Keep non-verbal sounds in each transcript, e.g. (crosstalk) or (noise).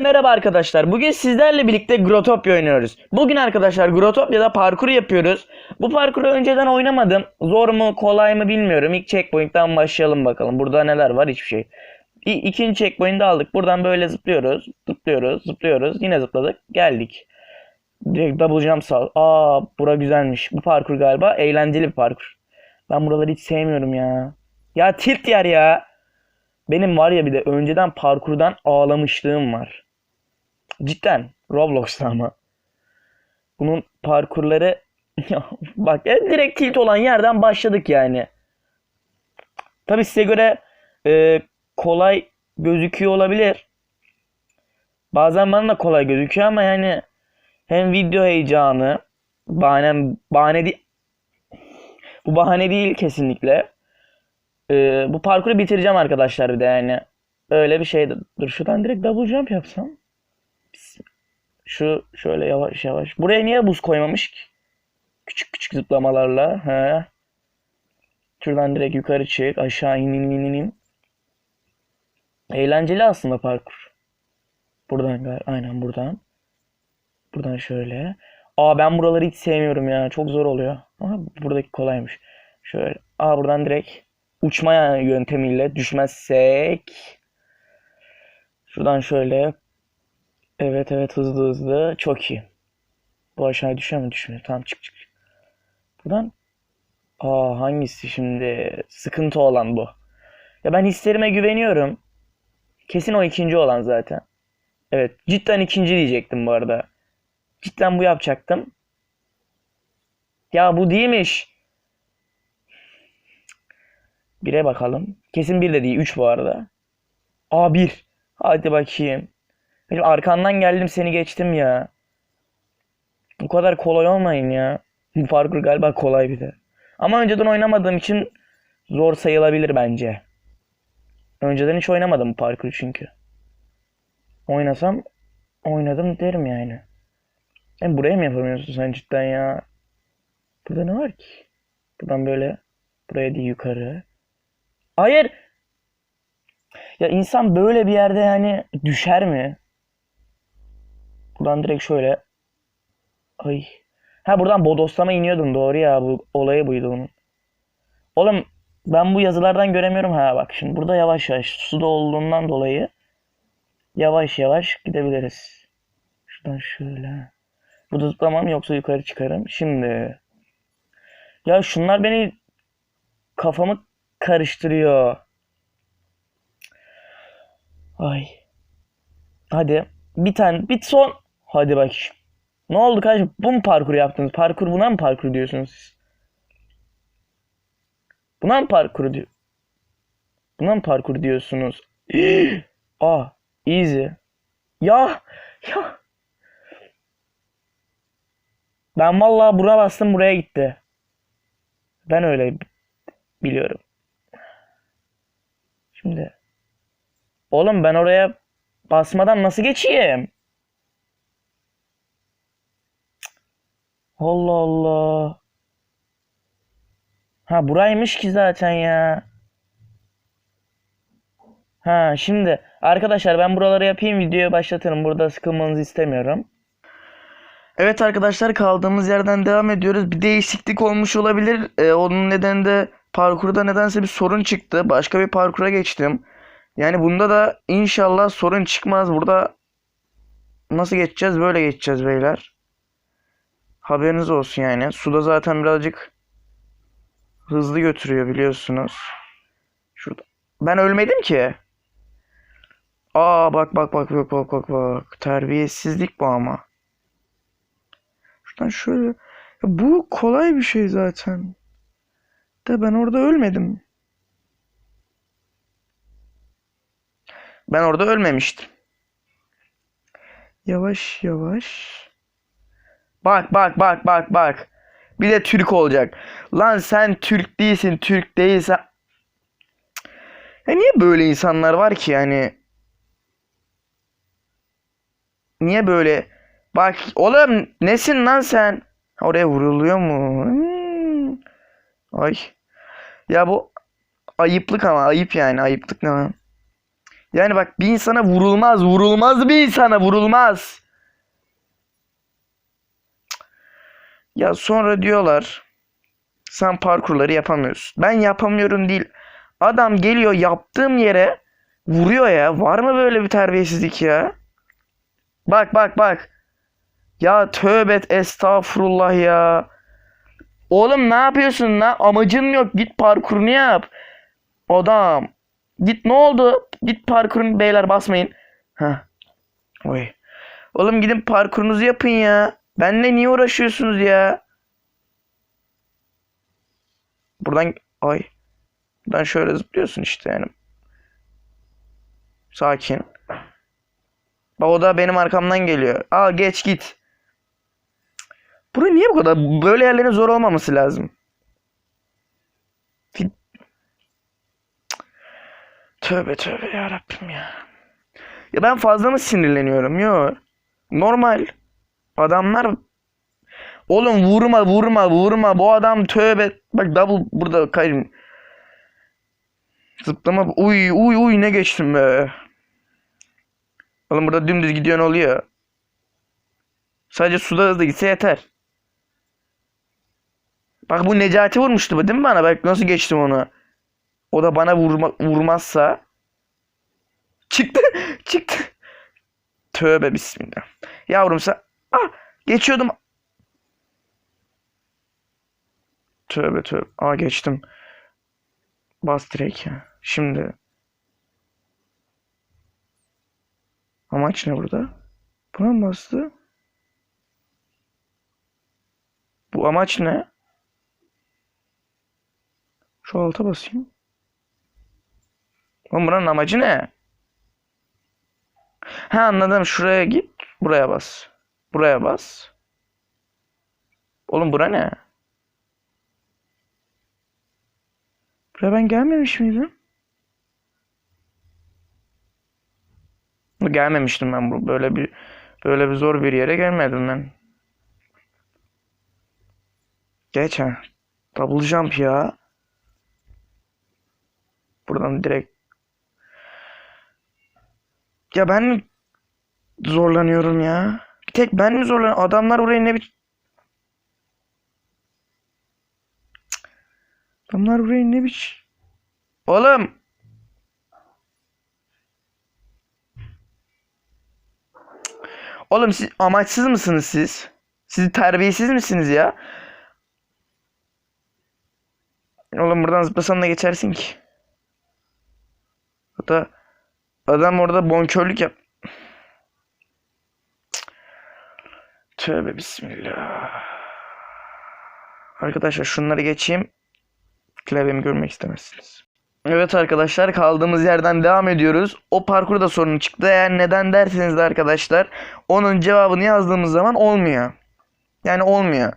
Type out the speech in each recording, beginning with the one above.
Merhaba arkadaşlar. Bugün sizlerle birlikte Grotopia oynuyoruz. Bugün arkadaşlar Grotopia'da parkur yapıyoruz. Bu parkuru önceden oynamadım. Zor mu kolay mı bilmiyorum. İlk checkpoint'ten başlayalım bakalım. Burada neler var hiçbir şey. İ ikinci checkpoint'i aldık. Buradan böyle zıplıyoruz. Zıplıyoruz. Zıplıyoruz. Yine zıpladık. Geldik. Direkt double jump sal. Aa bura güzelmiş. Bu parkur galiba eğlenceli bir parkur. Ben buraları hiç sevmiyorum ya. Ya tilt yer ya. Benim var ya bir de önceden parkurdan ağlamışlığım var. Cidden Roblox'ta ama. Bunun parkurları (laughs) bak ya direkt tilt olan yerden başladık yani. Tabi size göre e, kolay gözüküyor olabilir. Bazen bana da kolay gözüküyor ama yani hem video heyecanı bahane, bahane değil bu bahane değil kesinlikle. Ee, bu parkuru bitireceğim arkadaşlar bir de yani. Öyle bir şey. Dur şuradan direkt double jump yapsam. Şu şöyle yavaş yavaş. Buraya niye buz koymamış ki? Küçük küçük zıplamalarla. He. Şuradan direkt yukarı çık. Aşağı in in in in. Eğlenceli aslında parkur. Buradan. Aynen buradan. Buradan şöyle. Aa ben buraları hiç sevmiyorum ya. Çok zor oluyor. Ama buradaki kolaymış. Şöyle. Aa buradan direkt uçma yöntemiyle düşmezsek şuradan şöyle evet evet hızlı hızlı çok iyi. Bu aşağıya düşüyor mu? Düşmüyor. Tamam çık çık. Buradan aa hangisi şimdi sıkıntı olan bu. Ya ben hislerime güveniyorum. Kesin o ikinci olan zaten. Evet cidden ikinci diyecektim bu arada. Cidden bu yapacaktım. Ya bu değilmiş. Bire bakalım. Kesin bir de değil. Üç bu arada. Aa bir. Hadi bakayım. Benim arkandan geldim seni geçtim ya. Bu kadar kolay olmayın ya. Bu parkur galiba kolay bir de. Ama önceden oynamadığım için zor sayılabilir bence. Önceden hiç oynamadım bu parkuru çünkü. Oynasam oynadım derim yani. Hem buraya mı yapamıyorsun sen cidden ya? Burada ne var ki? Buradan böyle buraya değil yukarı. Hayır. Ya insan böyle bir yerde yani düşer mi? Buradan direkt şöyle. Ay. Ha buradan bodoslama iniyordun doğru ya bu olayı buydu onun. Oğlum ben bu yazılardan göremiyorum ha bak şimdi burada yavaş yavaş suda olduğundan dolayı yavaş yavaş gidebiliriz. Şuradan şöyle. Burada zıplamam yoksa yukarı çıkarım. Şimdi ya şunlar beni kafamı karıştırıyor. Ay. Hadi. Bir tane. Bir son. Hadi bak. Ne oldu kardeşim? Bu mu parkur yaptınız? Parkur buna mı parkur diyorsunuz siz? Buna mı parkur diyor? Buna mı parkur diyorsunuz? (gasps) ah, easy. Ya, ya. Ben vallahi buraya bastım buraya gitti. Ben öyle biliyorum. Şimdi. Oğlum ben oraya basmadan nasıl geçeyim? Allah Allah. Ha buraymış ki zaten ya. Ha şimdi arkadaşlar ben buraları yapayım videoya başlatırım. Burada sıkılmanızı istemiyorum. Evet arkadaşlar kaldığımız yerden devam ediyoruz. Bir değişiklik olmuş olabilir. Ee, onun nedeni de parkurda nedense bir sorun çıktı. Başka bir parkura geçtim. Yani bunda da inşallah sorun çıkmaz. Burada nasıl geçeceğiz? Böyle geçeceğiz beyler. Haberiniz olsun yani. Suda zaten birazcık hızlı götürüyor biliyorsunuz. Şurada. Ben ölmedim ki. Aa bak bak bak bak bak bak bak. Terbiyesizlik bu ama. Şuradan şöyle. Ya bu kolay bir şey zaten. De ben orada ölmedim. Ben orada ölmemiştim. Yavaş yavaş. Bak bak bak bak bak. Bir de Türk olacak. Lan sen Türk değilsin, Türk değilsen. Ya niye böyle insanlar var ki yani? Niye böyle? Bak oğlum nesin lan sen? Oraya vuruluyor mu? Hmm. Ay. Ya bu ayıplık ama ayıp yani ayıplık ne lan? Yani bak bir insana vurulmaz, vurulmaz bir insana vurulmaz. Ya sonra diyorlar sen parkurları yapamıyorsun. Ben yapamıyorum değil. Adam geliyor yaptığım yere vuruyor ya. Var mı böyle bir terbiyesizlik ya? Bak bak bak. Ya tövbe et, estağfurullah ya. Oğlum ne yapıyorsun lan? Amacın yok. Git parkurunu yap. Adam. Git ne oldu? Git parkurun beyler basmayın. Ha. Oy. Oğlum gidin parkurunuzu yapın ya. Benle niye uğraşıyorsunuz ya? Buradan ay. Buradan şöyle zıplıyorsun işte yani. Sakin. Bak o da benim arkamdan geliyor. Al geç git. Buraya niye bu kadar? Böyle yerlerin zor olmaması lazım. Tövbe tövbe ya Rabbim ya. Ya ben fazla mı sinirleniyorum? Yok. Normal. Adamlar Oğlum vurma vurma vurma. Bu adam tövbe. Bak double burada kayın. Zıplama. Uy uy uy ne geçtim be. Oğlum burada dümdüz gidiyorsun oluyor. Sadece suda hızlı gitse yeter. Bak bu Necati vurmuştu değil mi bana? Bak nasıl geçtim onu. O da bana vurma, vurmazsa. Çıktı. (laughs) Çıktı. Tövbe bismillah. Yavrum sen. Ah geçiyordum. Tövbe tövbe. Aa geçtim. Bas direkt. Şimdi. Amaç ne burada? Buna mı bastı? Bu amaç ne? Şu alta basayım. Oğlum buranın amacı ne? Ha anladım. Şuraya git. Buraya bas. Buraya bas. Oğlum bura ne? Buraya ben gelmemiş miydim? Gelmemiştim ben böyle bir böyle bir zor bir yere gelmedim ben. Geç ha. Double jump ya. Buradan direkt. Ya ben zorlanıyorum ya? Tek ben mi zorlanıyorum? Adamlar oraya ne bir... Adamlar buraya ne biç... Oğlum! Oğlum siz amaçsız mısınız siz? Siz terbiyesiz misiniz ya? Oğlum buradan zıplasan da geçersin ki. Da adam orada bonkörlük yap. Tövbe bismillah. Arkadaşlar şunları geçeyim. Klavyemi görmek istemezsiniz. Evet arkadaşlar kaldığımız yerden devam ediyoruz. O parkurda sorun çıktı. Eğer neden derseniz de arkadaşlar onun cevabını yazdığımız zaman olmuyor. Yani olmuyor.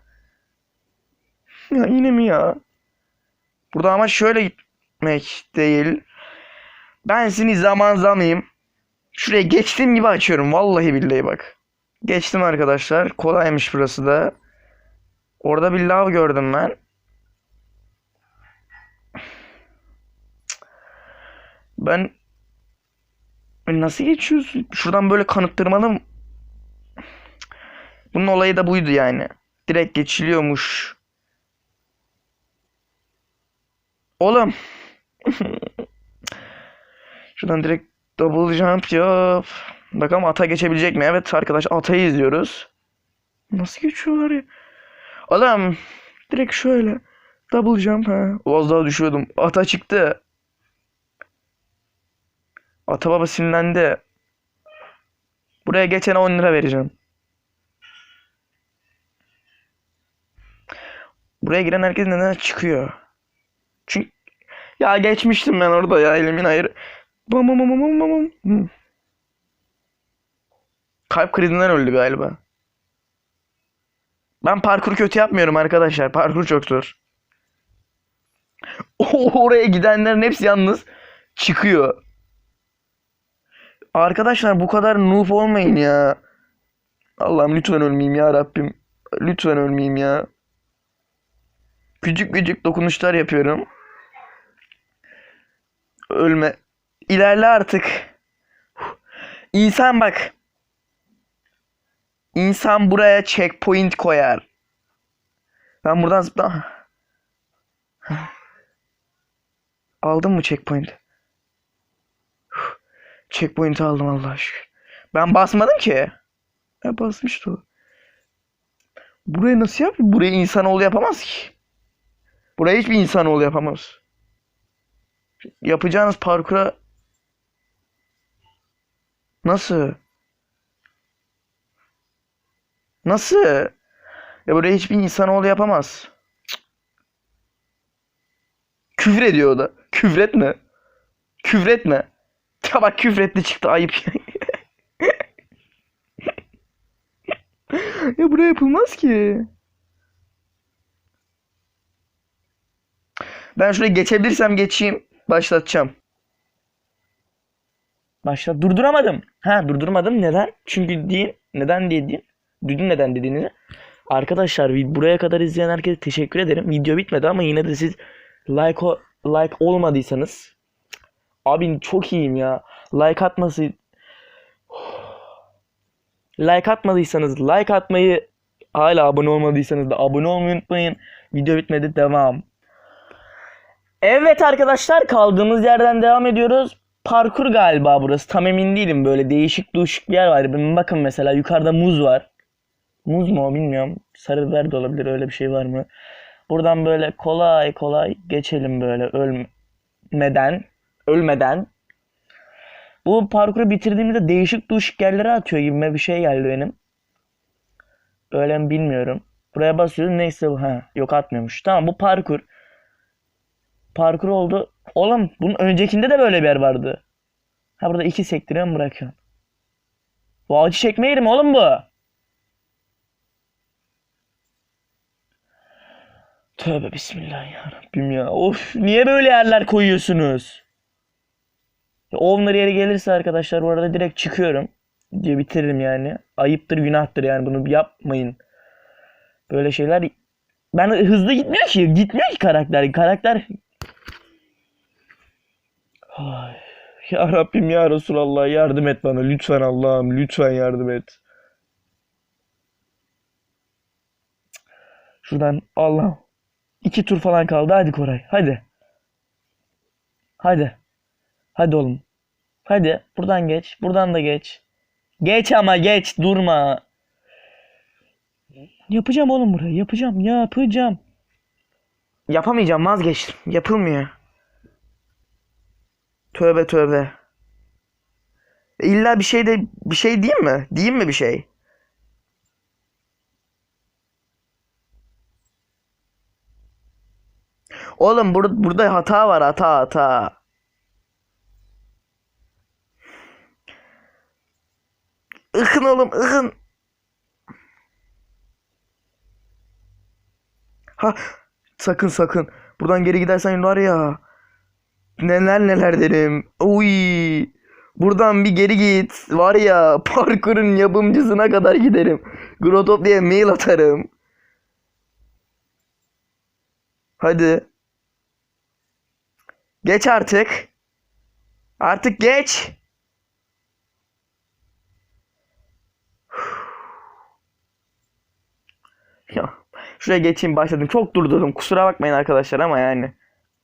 Ya yine mi ya? Burada ama şöyle gitmek değil. Ben seni zaman zamayım. Şuraya geçtiğim gibi açıyorum. Vallahi billahi bak. Geçtim arkadaşlar. Kolaymış burası da. Orada bir lav gördüm ben. Ben nasıl geçiyorsun? Şuradan böyle kanıttırmalı? Bunun olayı da buydu yani. Direkt geçiliyormuş. Oğlum. (laughs) Şuradan direkt double jump yap. Bakalım ata geçebilecek mi? Evet arkadaş atayı izliyoruz. Nasıl geçiyorlar ya? Oğlum direkt şöyle. Double jump ha. Az daha düşüyordum. Ata çıktı. Ata baba sinirlendi. Buraya geçene 10 lira vereceğim. Buraya giren herkes neden çıkıyor? Çünkü ya geçmiştim ben orada ya elimin ayırı. Bam. Hı. Kalp krizinden öldü galiba. Ben parkur kötü yapmıyorum arkadaşlar. Parkur çok zor. (laughs) Oraya gidenlerin hepsi yalnız çıkıyor. Arkadaşlar bu kadar noob olmayın ya. Allah'ım lütfen ölmeyeyim ya Rabbim. Lütfen ölmeyeyim ya. Küçük küçük dokunuşlar yapıyorum. Ölme. İlerle artık. İnsan bak. İnsan buraya checkpoint koyar. Ben buradan zıpla. Aldın mı checkpoint? Checkpoint aldım Allah şükür. Ben basmadım ki. Ya basmıştı o. Burayı nasıl yap? Burayı insanoğlu yapamaz ki. Burayı hiçbir insanoğlu yapamaz. Yapacağınız parkura Nasıl? Nasıl? Ya burayı hiçbir insanoğlu yapamaz. Cık. Küfür ediyor o da. Küfretme. Küfretme. Ya bak küfretti çıktı ayıp. (laughs) ya buraya yapılmaz ki. Ben şuraya geçebilirsem geçeyim. Başlatacağım. Başla. Durduramadım. Ha durdurmadım. Neden? Çünkü değil. Neden diye değil. Duydun neden dediğini. Arkadaşlar buraya kadar izleyen herkese teşekkür ederim. Video bitmedi ama yine de siz like o- like olmadıysanız abi çok iyiyim ya. Like atması like atmadıysanız like atmayı hala abone olmadıysanız da abone olmayı unutmayın. Video bitmedi devam. Evet arkadaşlar kaldığımız yerden devam ediyoruz. Parkur galiba burası. Tam emin değilim. Böyle değişik düşük bir yer var. Bir Bakın mesela yukarıda muz var. Muz mu bilmiyorum. Sarı biber de olabilir. Öyle bir şey var mı? Buradan böyle kolay kolay geçelim böyle ölmeden. Ölmeden. Bu parkuru bitirdiğimizde değişik düşük yerlere atıyor gibime bir şey geldi benim. Öyle mi bilmiyorum. Buraya basıyoruz. Neyse bu. Ha, yok atmıyormuş. Tamam bu parkur parkur oldu. Oğlum bunun öncekinde de böyle bir yer vardı. Ha burada iki sektiriyor mu bırakıyorsun? Bu acı çekme yeri mi oğlum bu? Tövbe bismillahirrahmanirrahim ya. Of niye böyle yerler koyuyorsunuz? Ya, Ovner yeri gelirse arkadaşlar bu arada direkt çıkıyorum. Diye bitiririm yani. Ayıptır günahtır yani bunu yapmayın. Böyle şeyler ben hızlı gitmiyor ki. Gitmiyor ki karakter. Karakter Ay, ya Rabbim ya Resulallah yardım et bana lütfen Allah'ım lütfen yardım et. Şuradan Allah. iki tur falan kaldı hadi Koray hadi. Hadi. Hadi oğlum. Hadi buradan geç buradan da geç. Geç ama geç durma. Yapacağım oğlum burayı yapacağım yapacağım. Yapamayacağım vazgeçtim yapılmıyor. Tövbe tövbe. İlla bir şey de bir şey diyeyim mi? Diyeyim mi bir şey? Oğlum bur burada hata var hata hata. Ikın oğlum ıkın. Ha sakın sakın. Buradan geri gidersen var ya. Neler neler derim. Uy. Buradan bir geri git. Var ya parkurun yapımcısına kadar giderim. Grotopya'ya mail atarım. Hadi. Geç artık. Artık geç. (sighs) Ya şuraya geçeyim başladım. Çok durdurdum. Kusura bakmayın arkadaşlar ama yani.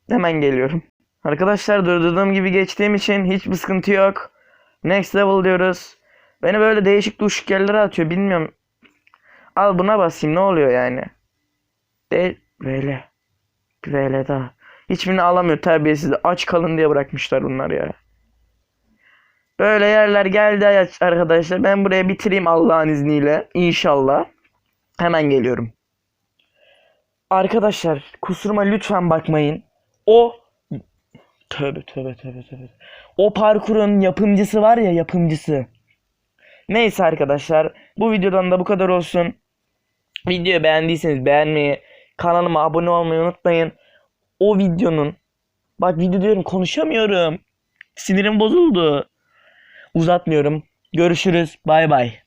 Hemen geliyorum. Arkadaşlar durdurduğum gibi geçtiğim için hiçbir sıkıntı yok. Next level diyoruz. Beni böyle değişik düşük yerlere atıyor. Bilmiyorum. Al buna basayım ne oluyor yani. De böyle. Böyle daha. Hiçbirini alamıyor terbiyesiz. Aç kalın diye bırakmışlar bunlar ya. Böyle yerler geldi arkadaşlar. Ben buraya bitireyim Allah'ın izniyle. İnşallah. Hemen geliyorum. Arkadaşlar kusuruma lütfen bakmayın. O Tövbe tövbe tövbe tövbe. O parkurun yapımcısı var ya yapımcısı. Neyse arkadaşlar bu videodan da bu kadar olsun. Videoyu beğendiyseniz beğenmeyi, kanalıma abone olmayı unutmayın. O videonun bak video diyorum konuşamıyorum. Sinirim bozuldu. Uzatmıyorum. Görüşürüz. Bay bay.